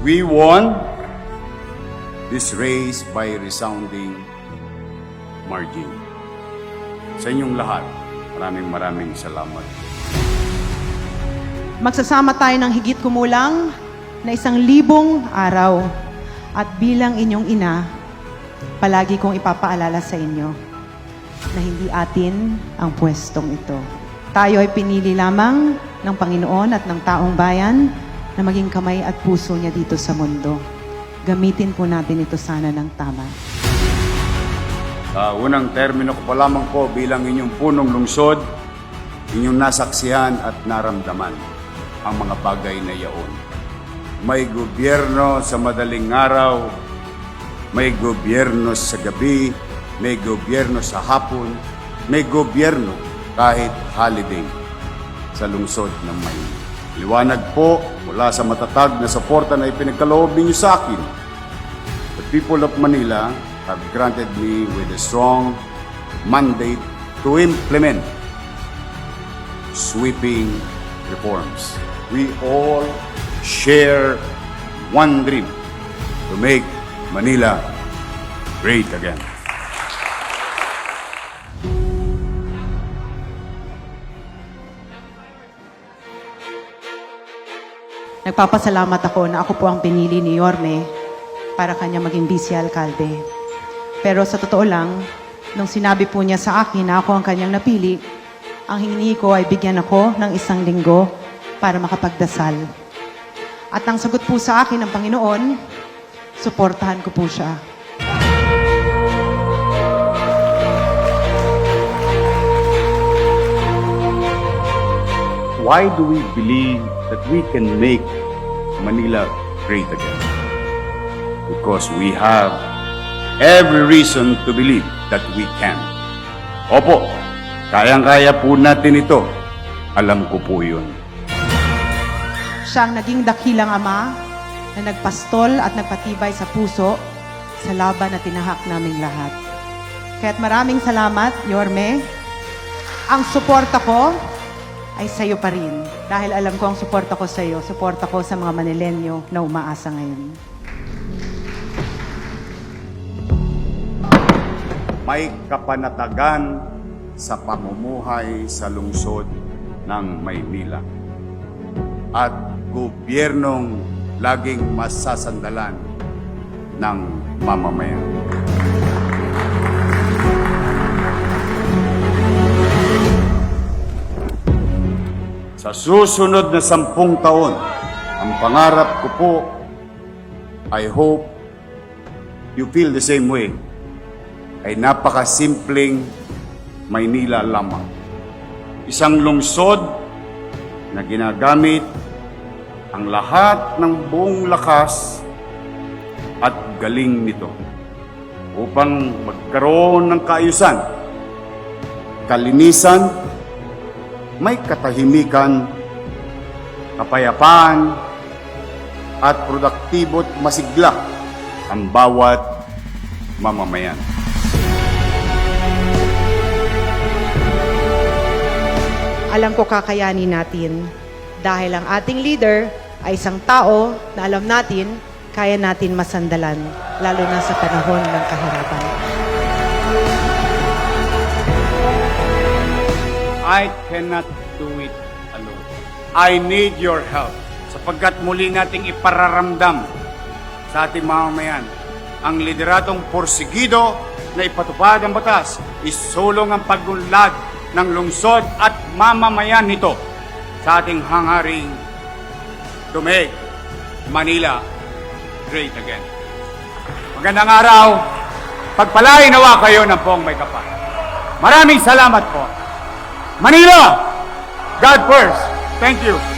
We won this race by resounding margin. Sa inyong lahat, maraming maraming salamat. Magsasama tayo ng higit kumulang na isang libong araw. At bilang inyong ina, palagi kong ipapaalala sa inyo na hindi atin ang pwestong ito. Tayo ay pinili lamang ng Panginoon at ng taong bayan na maging kamay at puso niya dito sa mundo. Gamitin po natin ito sana ng tama. Sa unang termino ko pa lamang po bilang inyong punong lungsod, inyong nasaksihan at naramdaman ang mga bagay na yaon. May gobyerno sa madaling araw, may gobyerno sa gabi, may gobyerno sa hapon, may gobyerno kahit holiday sa lungsod ng Maynila. Liwanag po mula sa matatag na suporta na ipinagkaloob ninyo sa akin the people of Manila have granted me with a strong mandate to implement sweeping reforms. We all share one dream to make Manila great again. Nagpapasalamat ako na ako po ang pinili ni Yorme para kanya maging vice alkalde. Pero sa totoo lang, nung sinabi po niya sa akin na ako ang kanyang napili, ang hiningi ko ay bigyan ako ng isang linggo para makapagdasal. At ang sagot po sa akin ng Panginoon, suportahan ko po siya. Why do we believe that we can make Manila great again? Because we have every reason to believe that we can. Opo, kayang-kaya po natin ito. Alam ko po yun. Siya ang naging dakilang ama na nagpastol at nagpatibay sa puso sa laban na tinahak naming lahat. Kaya't maraming salamat, Yorme. Ang suporta ko ay sa iyo pa rin. Dahil alam ko ang suporta ko sa iyo, suporta ko sa mga Manilenyo na umaasa ngayon. May kapanatagan sa pamumuhay sa lungsod ng Maynila. At gobyernong laging masasandalan ng mamamayan. Sa susunod na sampung taon, ang pangarap ko po, I hope you feel the same way, ay napakasimpleng Maynila lamang. Isang lungsod na ginagamit ang lahat ng buong lakas at galing nito upang magkaroon ng kaayusan, kalinisan, may katahimikan, kapayapaan, at produktibo't masigla ang bawat mamamayan. Alam ko kakayanin natin dahil ang ating leader ay isang tao na alam natin kaya natin masandalan, lalo na sa panahon ng kahirapan. I cannot do it alone. I need your help sapagkat muli nating ipararamdam sa ating mamamayan ang lideratong porsigido na ipatupad ang batas, isulong ang pagunlad ng lungsod at mamamayan nito sa ating hangaring make Manila great again. Magandang araw. Pagpalain nawa kayo ng pong may kapal. Maraming salamat po. Manila! God first. Thank you.